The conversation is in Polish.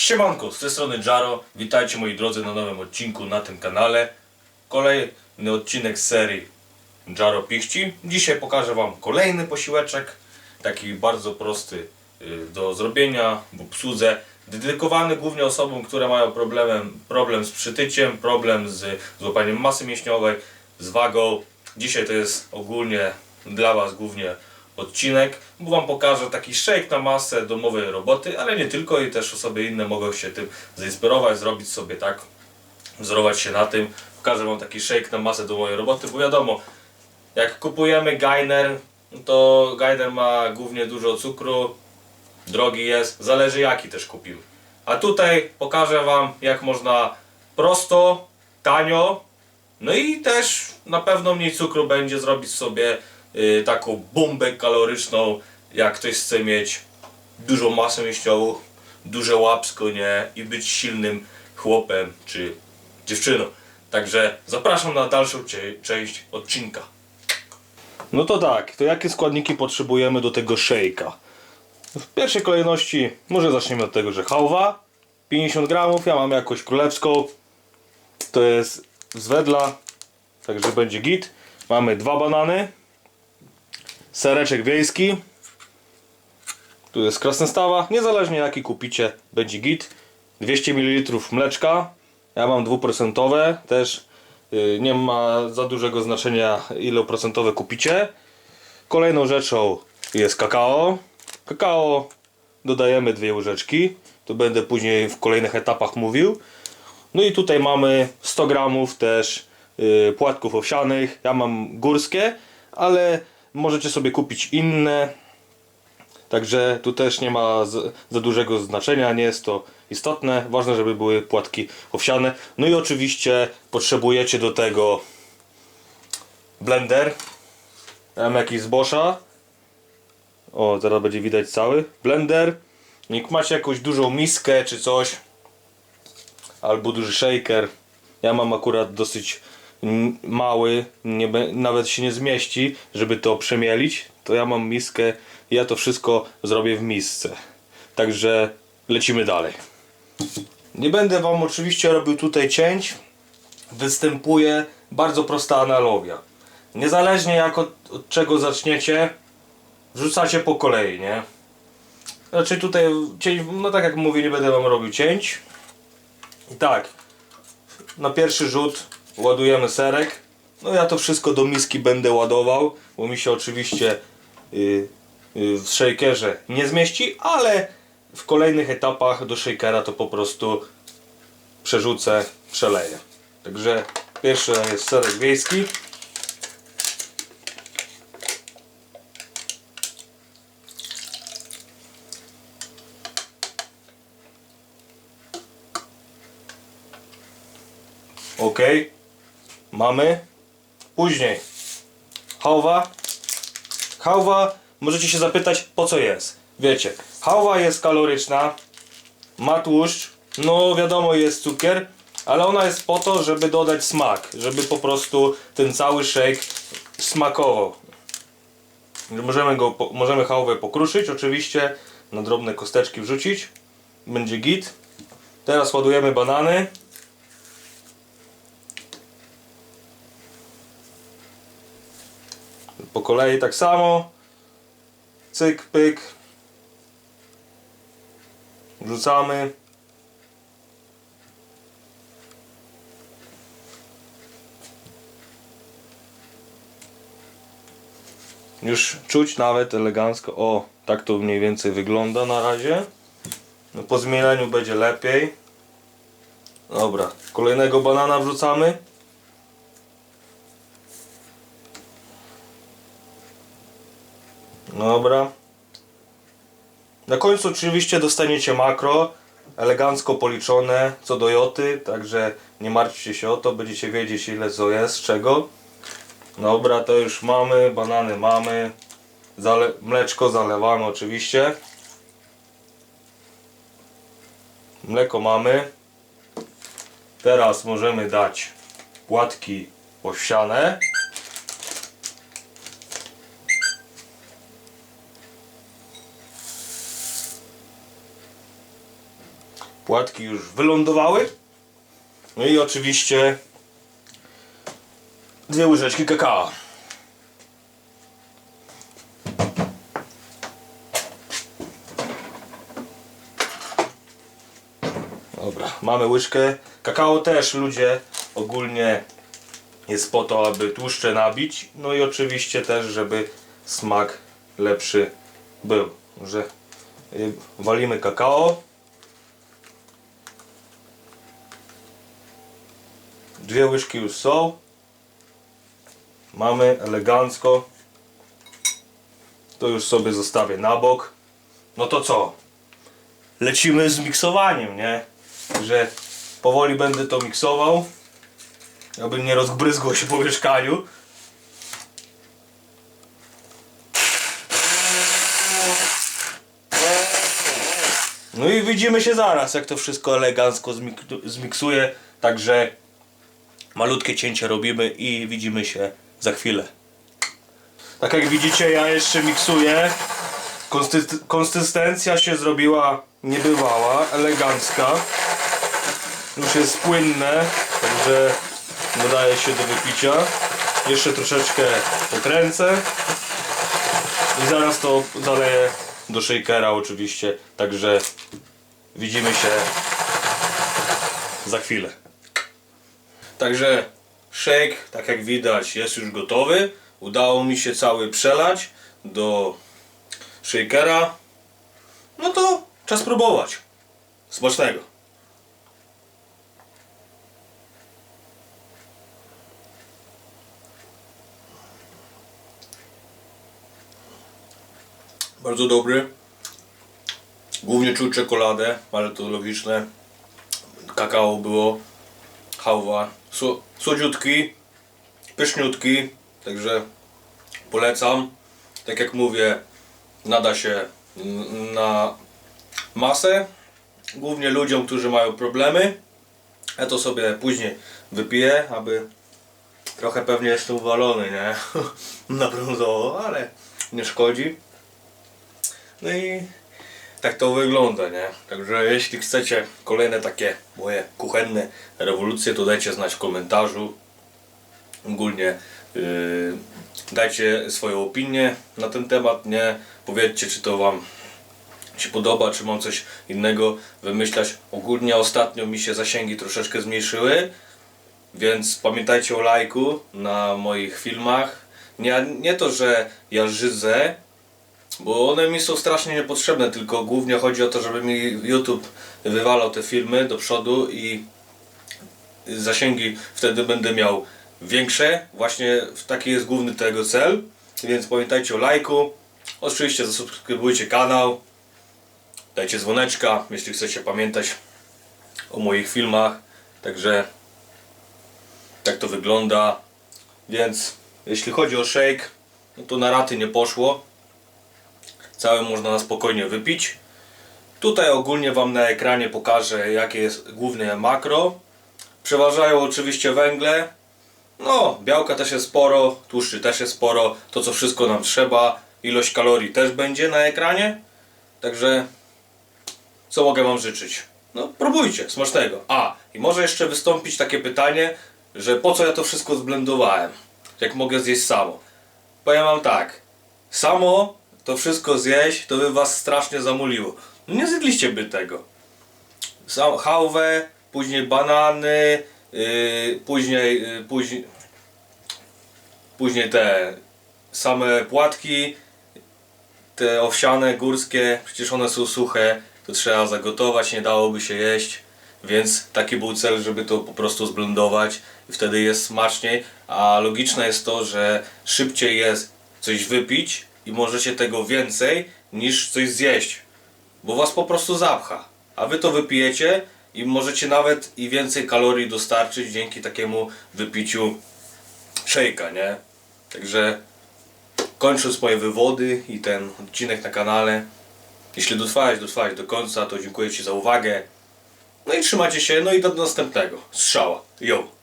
Siemanko, z tej strony Jaro. Witajcie moi drodzy na nowym odcinku na tym kanale. Kolejny odcinek z serii Jaro Pichci. Dzisiaj pokażę Wam kolejny posiłeczek. Taki bardzo prosty y, do zrobienia w obsłudze. Dedykowany głównie osobom, które mają problemem, problem z przytyciem, problem z złapaniem masy mięśniowej, z wagą. Dzisiaj to jest ogólnie dla Was głównie odcinek, bo Wam pokażę taki shake na masę domowej roboty, ale nie tylko i też osoby inne mogą się tym zainspirować, zrobić sobie tak, wzorować się na tym. Pokażę Wam taki shake na masę domowej roboty, bo wiadomo, jak kupujemy gainer, to gainer ma głównie dużo cukru, drogi jest, zależy jaki też kupimy. A tutaj pokażę Wam jak można prosto, tanio, no i też na pewno mniej cukru będzie zrobić sobie taką bombę kaloryczną, jak ktoś chce mieć dużą masę mięśniową, duże łapsko, nie? I być silnym chłopem czy dziewczyną. Także zapraszam na dalszą część odcinka. No to tak, to jakie składniki potrzebujemy do tego shake'a? W pierwszej kolejności może zaczniemy od tego, że hałwa 50 gramów, ja mam jakąś królewską to jest z wedla także będzie git mamy dwa banany sereczek wiejski tu jest krasnestawa niezależnie jaki kupicie będzie git 200 ml mleczka ja mam dwuprocentowe też y, nie ma za dużego znaczenia ile procentowe kupicie Kolejną rzeczą jest kakao. Kakao dodajemy dwie łyżeczki. To będę później w kolejnych etapach mówił. No i tutaj mamy 100 gramów też yy, płatków owsianych. Ja mam górskie, ale możecie sobie kupić inne. Także tu też nie ma za dużego znaczenia, nie jest to istotne. Ważne, żeby były płatki owsiane. No i oczywiście potrzebujecie do tego blender. Mam jakiś z Boscha. O, zaraz będzie widać cały. Blender. Jak macie jakąś dużą miskę czy coś, albo duży shaker. Ja mam akurat dosyć mały, nie, nawet się nie zmieści, żeby to przemielić. To ja mam miskę ja to wszystko zrobię w misce. Także lecimy dalej. Nie będę Wam oczywiście robił tutaj cięć. Występuje bardzo prosta analogia. Niezależnie jak od, od czego zaczniecie, wrzucacie po kolei, nie? Znaczy tutaj no tak jak mówię, nie będę wam robił cięć. I tak, na pierwszy rzut ładujemy serek. No ja to wszystko do miski będę ładował, bo mi się oczywiście y, y, w shakerze nie zmieści, ale w kolejnych etapach do shakera to po prostu przerzucę, przeleję. Także pierwszy jest serek wiejski. Ok, mamy. Później hałwa. Hałwa, możecie się zapytać po co jest. Wiecie, hałwa jest kaloryczna, ma tłuszcz, no wiadomo jest cukier, ale ona jest po to, żeby dodać smak, żeby po prostu ten cały shake smakował. Możemy, go, możemy hałwę pokruszyć oczywiście, na drobne kosteczki wrzucić, będzie git. Teraz ładujemy banany. Po kolei tak samo. Cyk, pyk. Wrzucamy. Już czuć nawet elegancko. O, tak to mniej więcej wygląda na razie. No, po zmieleniu będzie lepiej. Dobra, kolejnego banana wrzucamy. Dobra. Na końcu oczywiście dostaniecie makro, elegancko policzone co do joty, także nie martwcie się o to, będziecie wiedzieć ile co jest, czego. Dobra, to już mamy, banany mamy, Zale mleczko zalewamy oczywiście. Mleko mamy. Teraz możemy dać płatki owsiane. Płatki już wylądowały. No i oczywiście dwie łyżeczki kakao. Dobra, mamy łyżkę. Kakao też ludzie ogólnie jest po to, aby tłuszcze nabić. No i oczywiście też, żeby smak lepszy był. Że y, walimy kakao. Dwie łyżki już są. Mamy elegancko. To już sobie zostawię na bok. No to co? Lecimy z miksowaniem, nie? Że powoli będę to miksował. Aby nie rozbryzgło się po mieszkaniu. No i widzimy się zaraz, jak to wszystko elegancko zmik- zmiksuje. Także malutkie cięcie robimy i widzimy się za chwilę. Tak jak widzicie, ja jeszcze miksuję. Konsy- konsystencja się zrobiła niebywała, elegancka. Już jest płynne, także nadaje się do wypicia. Jeszcze troszeczkę pokręcę. I zaraz to zaleję do shakera oczywiście. Także widzimy się za chwilę. Także shake, tak jak widać, jest już gotowy. Udało mi się cały przelać do shakera. No to czas próbować. Smacznego. Bardzo dobry. Głównie czuł czekoladę, ale to logiczne. Kakao było. Hałwa. Sło- Słodziutki. Pyszniutki. Także polecam. Tak jak mówię, nada się na masę. Głównie ludziom, którzy mają problemy. Ja to sobie później wypiję, aby trochę pewnie jestem uwalony, nie? Na brązowo, ale nie szkodzi. No i tak to wygląda, nie? Także jeśli chcecie kolejne takie moje kuchenne rewolucje, to dajcie znać w komentarzu. Ogólnie yy, dajcie swoją opinię na ten temat, nie? Powiedzcie, czy to Wam się podoba, czy mam coś innego wymyślać. Ogólnie ostatnio mi się zasięgi troszeczkę zmniejszyły, więc pamiętajcie o lajku na moich filmach. Nie, nie to, że ja żydzę, bo one mi są strasznie niepotrzebne, tylko głównie chodzi o to, żeby mi YouTube wywalał te filmy do przodu i zasięgi wtedy będę miał większe. Właśnie taki jest główny tego cel. Więc pamiętajcie o lajku. Oczywiście zasubskrybujcie kanał. Dajcie dzwoneczka, jeśli chcecie pamiętać o moich filmach. Także tak to wygląda. Więc jeśli chodzi o shake, no to na raty nie poszło. Cały można na spokojnie wypić. Tutaj ogólnie Wam na ekranie pokażę jakie jest główne makro. Przeważają oczywiście węgle. No, białka też jest sporo, tłuszczy też jest sporo. To co wszystko nam trzeba. Ilość kalorii też będzie na ekranie. Także co mogę Wam życzyć? No, próbujcie, smacznego. A, i może jeszcze wystąpić takie pytanie, że po co ja to wszystko zblendowałem? Jak mogę zjeść samo? Powiem Wam tak. Samo to wszystko zjeść, to by Was strasznie zamuliło. No nie zjedliście by tego. Hałwę, później banany, yy, później, yy, później, później te same płatki, te owsiane, górskie, przecież one są suche, to trzeba zagotować, nie dałoby się jeść, więc taki był cel, żeby to po prostu zblendować i wtedy jest smaczniej, a logiczne jest to, że szybciej jest coś wypić i możecie tego więcej niż coś zjeść, bo was po prostu zapcha, a wy to wypijecie i możecie nawet i więcej kalorii dostarczyć dzięki takiemu wypiciu szejka, nie? Także kończąc moje wywody i ten odcinek na kanale. Jeśli dotrwałeś, dotrwałeś do końca, to dziękuję Ci za uwagę. No i trzymajcie się, no i do następnego. Strzała. Yo!